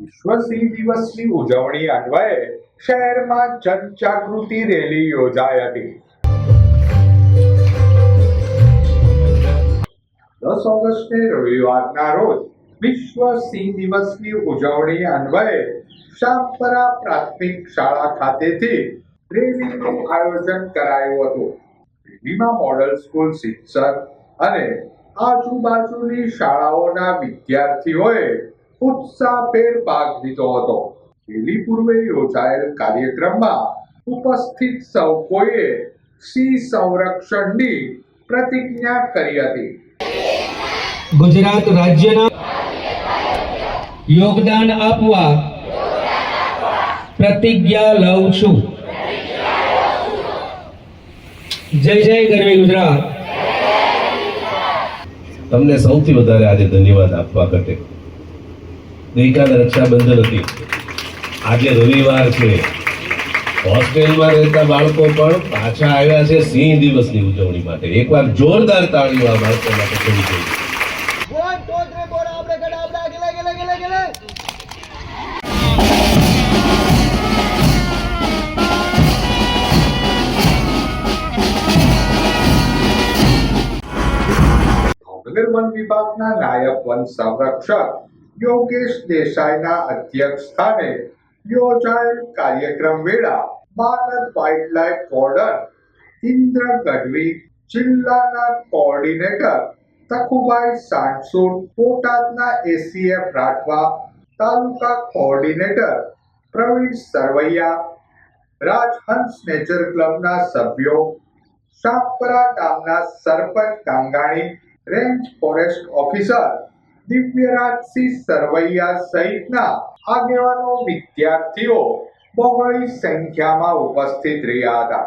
વિશ્વ સિંહ દિવસની ઉજવણી અન્વયે શહેરમાં જનજાગૃતિ રેલી યોજાઈ હતી દસ ઓગસ્ટે રવિવારના રોજ વિશ્વ સિંહ દિવસની ઉજવણી અન્વયે શામપરા પ્રાથમિક શાળા ખાતેથી રેલીનું આયોજન કરાયું હતું. રેલીમાં મોડલ સ્કૂલ શિક્ષક અને આજુબાજુની શાળાઓના વિદ્યાર્થીઓએ ઉત્સાહભેર ભાગ લીધો હતો. રેલી પૂર્વે યોજાયેલ કાર્યક્રમમાં ઉપસ્થિત સૌ કોઈએ સિંહ સંરક્ષણની પ્રતિજ્ઞા કરી હતી. ગુજરાત રાજ્યના યોગદાન આપવા પ્રતિજ્ઞા લઉં છું. જય જય ગરવી ગુજરાત. તમને સૌથી વધારે આજે ધન્યવાદ આપવા ઘટે. ગઈકાલે રક્ષાબંધન હતી. આજે રવિવાર છે. હોસ્ટેલમાં રહેતા બાળકો પણ પાછા આવ્યા છે સિંહ દિવસની ઉજવણી માટે. એકવાર જોરદાર તાળીઓ આ બાળકો માટે થઈ ગઈ. વન વિભાગના નાયબ વન સંરક્ષક યોગેશ દેસાઈના અધ્યક્ષ સ્થાને યોજાયેલ કાર્યક્રમ વેળા ભારત વાઇલ્ડલાઇફ વોર્ડન ઇન્દ્ર ગઢવી, જિલ્લાના કોઓર્ડિનેટર તખુભાઈ સાણસુર, બોટાદના ACF Rathwa, taluka coordinator Pravin Sarvaiya, Rajhans nature ક્લબના સભ્યો, સાપરા ગામના સરપંચ Kangani range forest officer Divyarajsinh Sarvaiya સહિતના આગેવાનો વિદ્યાર્થીઓ બહોળી સંખ્યામાં ઉપસ્થિત રહ્યા હતા.